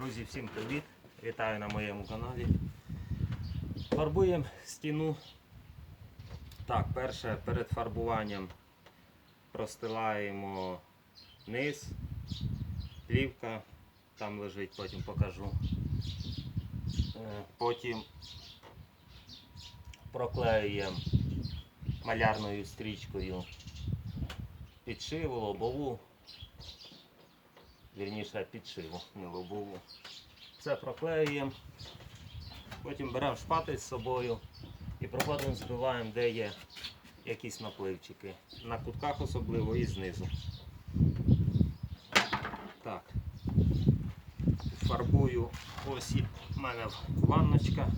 Друзі, всім привіт! Вітаю на моєму каналі. Фарбуємо стіну. Так, перше перед фарбуванням простилаємо низ, плівка, там лежить, потім покажу. Е, Потім проклеюємо малярною стрічкою підшиву, лобову. Вірніше підшиву, не лобову. Все проклеюємо. Потім беремо шпатель з собою і проходимо, збиваємо, де є якісь напливчики. На кутках особливо і знизу. Так. Фарбую ось і в мене ванночка,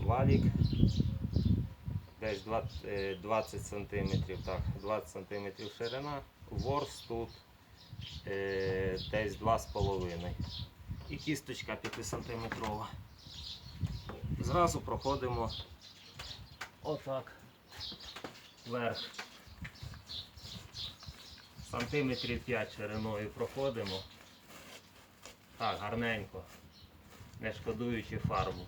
валік. Десь 20, е, 20 см, так, 20 см ширина, ворс тут десь 2,5 і кісточка 5 сантиметрова. Зразу проходимо отак вверх. Сантиметрів 5 шириною проходимо. Так, гарненько, не шкодуючи фарбу.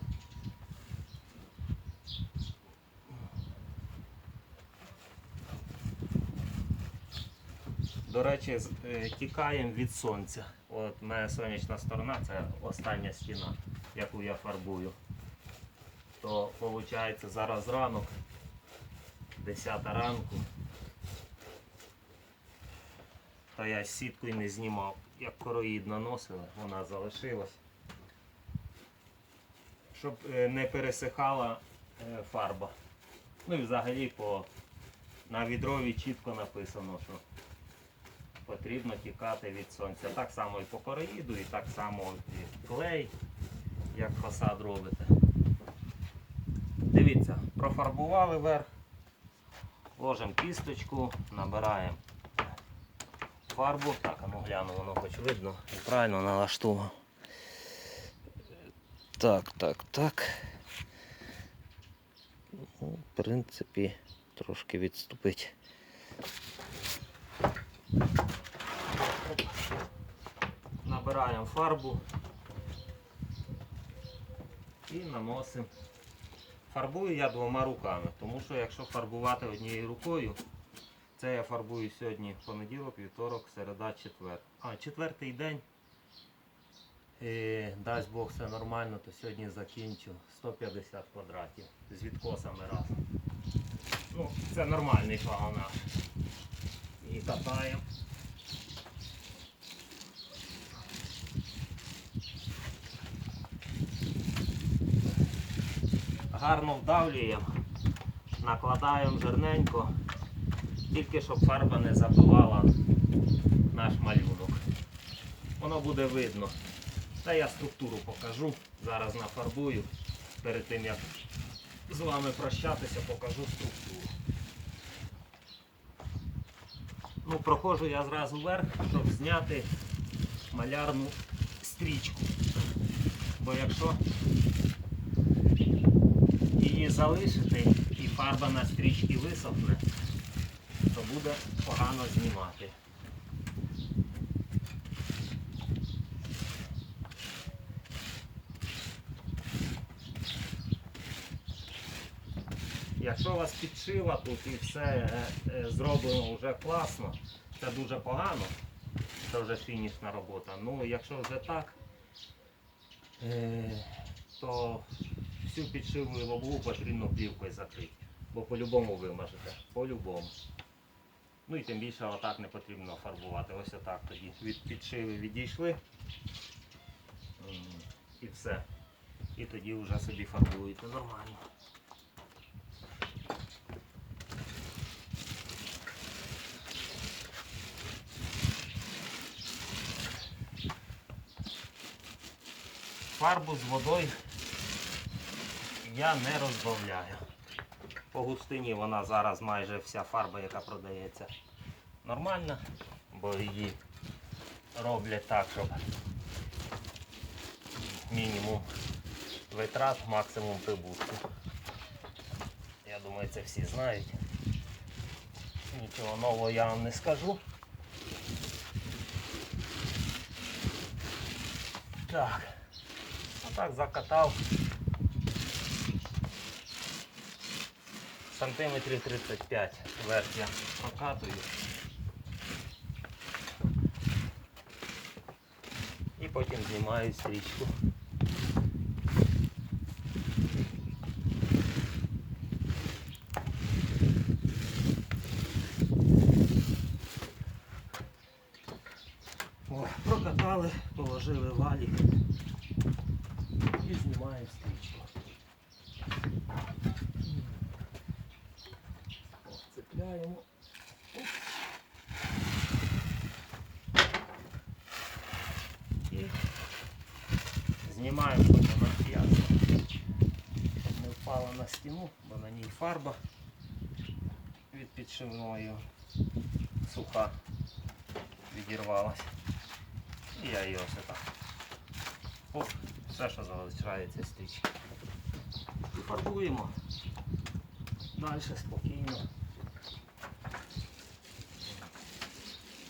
До речі, е, тікаємо від сонця. От мене сонячна сторона це остання стіна, яку я фарбую. То виходить зараз ранок, 10 ранку. Та я сітку і не знімав. Як короїд наносили, вона залишилась. Щоб е, не пересихала е, фарба. Ну і взагалі по на відрові чітко написано, що потрібно тікати від сонця. Так само і по короїду, і так само і клей, як фасад робите. Дивіться, профарбували верх, ложимо кісточку, набираємо фарбу. Так, а ну гляну, воно хоч видно. І правильно налаштовано. Так, так, так. Ну, в принципі, трошки відступить. Набираємо фарбу і наносимо. Фарбую я двома руками, тому що якщо фарбувати однією рукою, це я фарбую сьогодні понеділок, вівторок, середа, четвер. А, четвертий день. І, дасть Бог все нормально, то сьогодні закінчу 150 квадратів з відкосами разом. Ну, це нормальний фаганаж. І катаємо. Гарно вдавлюємо, накладаємо жирненько, тільки щоб фарба не забивала наш малюнок. Воно буде видно. Та я структуру покажу. Зараз нафарбую. Перед тим як з вами прощатися, покажу структуру. Ну, проходжу я зразу вверх, щоб зняти малярну стрічку. Бо якщо залишити і фарба на стрічці висохне, то буде погано знімати. Якщо у вас підшива тут і все е, е, зроблено вже класно, це дуже погано, це вже фінішна робота. Ну, якщо вже так, е, то всю підшиву і лобову потрібно плівкою закрити. Бо по-любому вимажете. По-любому. Ну і тим більше отак не потрібно фарбувати. Ось отак тоді від підшиви відійшли. І все. І тоді вже собі фарбуєте нормально. Фарбу з водою я не розбавляю. По густині вона зараз майже вся фарба, яка продається, нормальна, бо її роблять так, щоб мінімум витрат, максимум прибутку. Я думаю, це всі знають. Нічого нового я вам не скажу. Так. Отак закатав. Сантиметрів 35 вверх я прокатую. І потім знімаю стрічку. О, прокатали, положили валі і знімаємо стрічку. О, цепляємо. Оп. І знімаємо потім на п'ятку, щоб не впала на стіну, бо на ній фарба від підшивної суха відірвалась. І я її ось так. Оп, все, що залишається стрічки. Фарбуємо. Далі спокійно.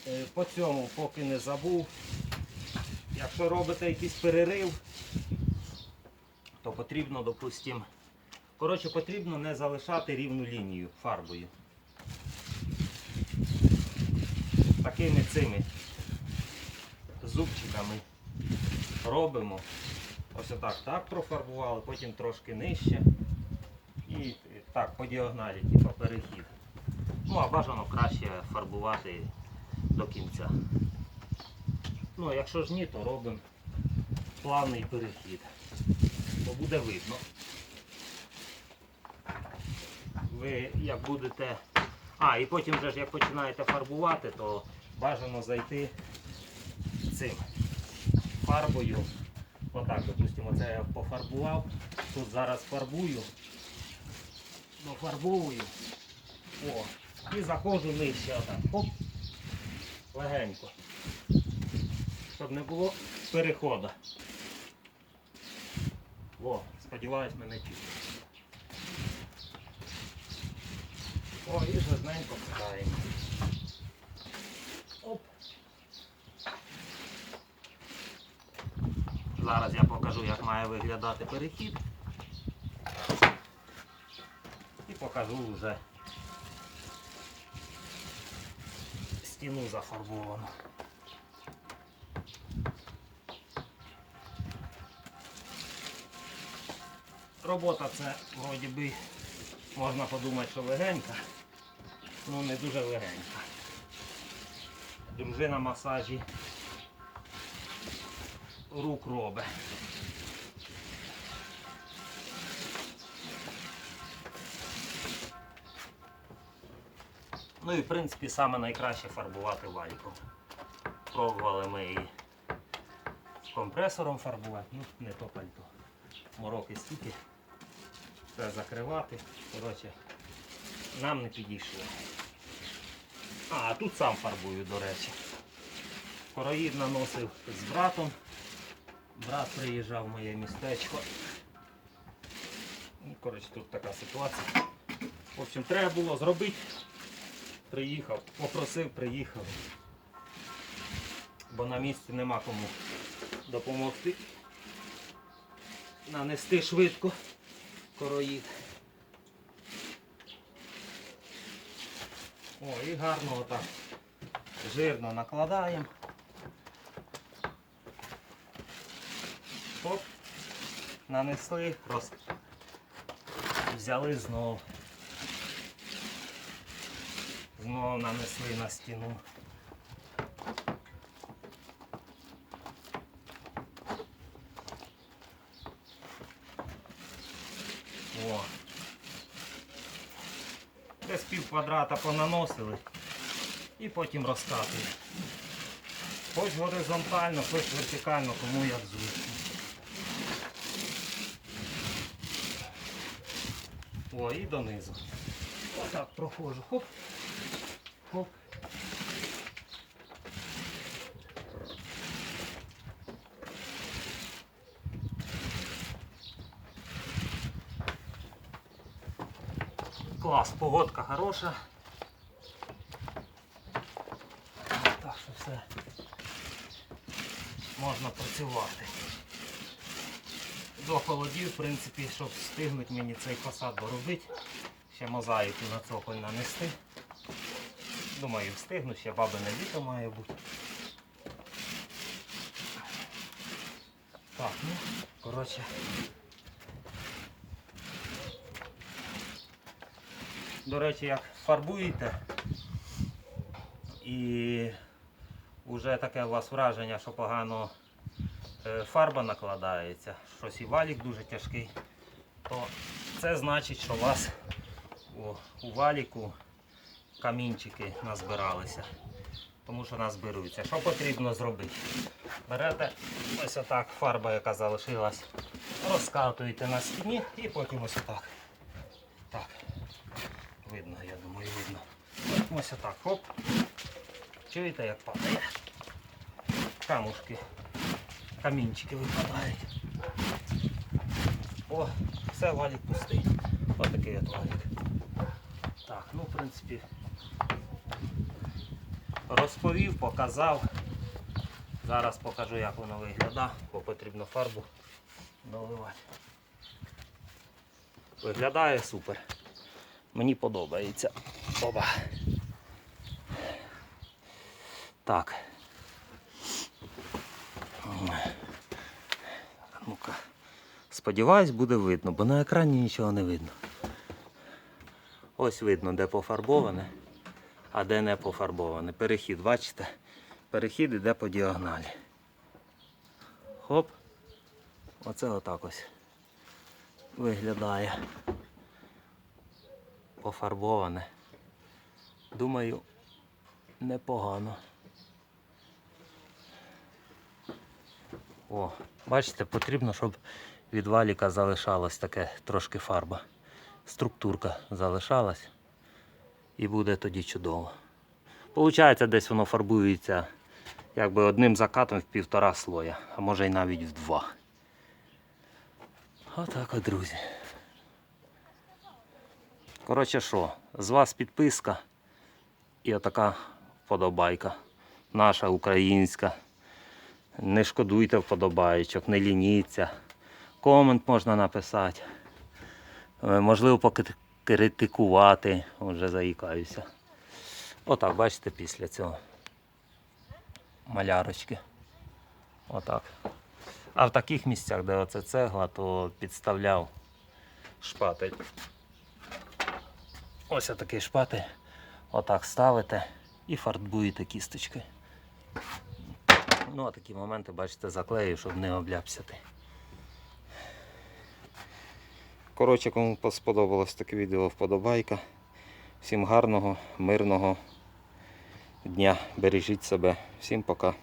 Е, По цьому, поки не забув, якщо робите якийсь перерив, то потрібно, допустимо, коротше, потрібно не залишати рівну лінію фарбою. Такими цими зубчиками робимо. Ось отак так профарбували, потім трошки нижче. І так, по діагоналі, типу перехід. Ну, а бажано краще фарбувати до кінця. Ну, якщо ж ні, то робимо плавний перехід. Бо буде видно. Ви як будете. А, і потім вже ж як починаєте фарбувати, то бажано зайти цим фарбою. Отак, допустимо, це я пофарбував. Тут зараз фарбую, дофарбовую. О, і заходжу нижче отак. Хоп. Легенько. Щоб не було переходу. О, сподіваюсь, мене чути. О, і жирненько пхаємо. Оп. Зараз я покажу, як має виглядати перехід. І покажу вже стіну зафарбовану. Робота це вроді би можна подумати, що легенька, ну не дуже легенька. Дружина масажі рук робить. Ну і в принципі саме найкраще фарбувати вальком. Пробували ми і компресором фарбувати, ну не то пальто. Мороки стільки. Все закривати. Коротше, нам не підійшло. А, тут сам фарбую, до речі. Короїд наносив з братом. Брат приїжджав в моє містечко. Ну, коротше, тут така ситуація. В общем, треба було зробити. Приїхав, попросив, приїхав. Бо на місці нема кому допомогти. Нанести швидко короїд. О, і гарно отак жирно накладаємо. Оп, нанесли, просто взяли знову. Знову нанесли на стіну. О. Десь пів квадрата понаносили і потім розкатуємо. Хоч горизонтально, хоч вертикально, кому як зручно. О, і донизу. Отак проходжу. Хоп. Хоп. Хороша. Так що все можна працювати. до холодів, в принципі, щоб встигнути мені цей фасад доробити. Ще мозаїку на цоколь нанести. Думаю, встигну, ще бабине літо має бути. Так, ну, коротше. До речі, як фарбуєте і вже таке у вас враження, що погано е, фарба накладається, щось і валік дуже тяжкий, то це значить, що у вас у, валіку камінчики назбиралися. Тому що назбируються. Що потрібно зробити? Берете ось отак фарба, яка залишилась, розкатуєте на стіні і потім ось отак. Видно, я думаю, видно. Ось отак. Хоп. Чуєте, як падає? Камушки. Камінчики випадають. О, все, валік пустий. Ось такий от валік. Так, ну в принципі. Розповів, показав. Зараз покажу, як воно виглядає, бо потрібно фарбу доливати. Виглядає супер. Мені подобається. Оба. Так. Ну-ка. Сподіваюсь, буде видно, бо на екрані нічого не видно. Ось видно, де пофарбоване, а де не пофарбоване. Перехід, бачите? Перехід іде по діагоналі. Хоп. Оце отак ось виглядає. Пофарбоване. Думаю, непогано. О, бачите, потрібно, щоб від валіка залишалась таке трошки фарба. Структурка залишалась і буде тоді чудово. Получається, десь воно фарбується якби одним закатом в півтора слоя, а може й навіть в два. Отак от, друзі. Коротше що, з вас підписка і отака вподобайка. Наша українська. Не шкодуйте вподобайчик, не лініться. Комент можна написати. Е, Можливо, покритикувати. Вже заїкаюся. Отак, бачите, після цього. Малярочки. Отак. А в таких місцях, де оце цегла, то підставляв шпатель. Ось отакий шпатель. Отак ставите і фарбуєте кісточкою. Ну, а такі моменти, бачите, заклею, щоб не обляпсяти. Коротше, кому сподобалось таке відео, вподобайка. Всім гарного, мирного дня. Бережіть себе. Всім пока.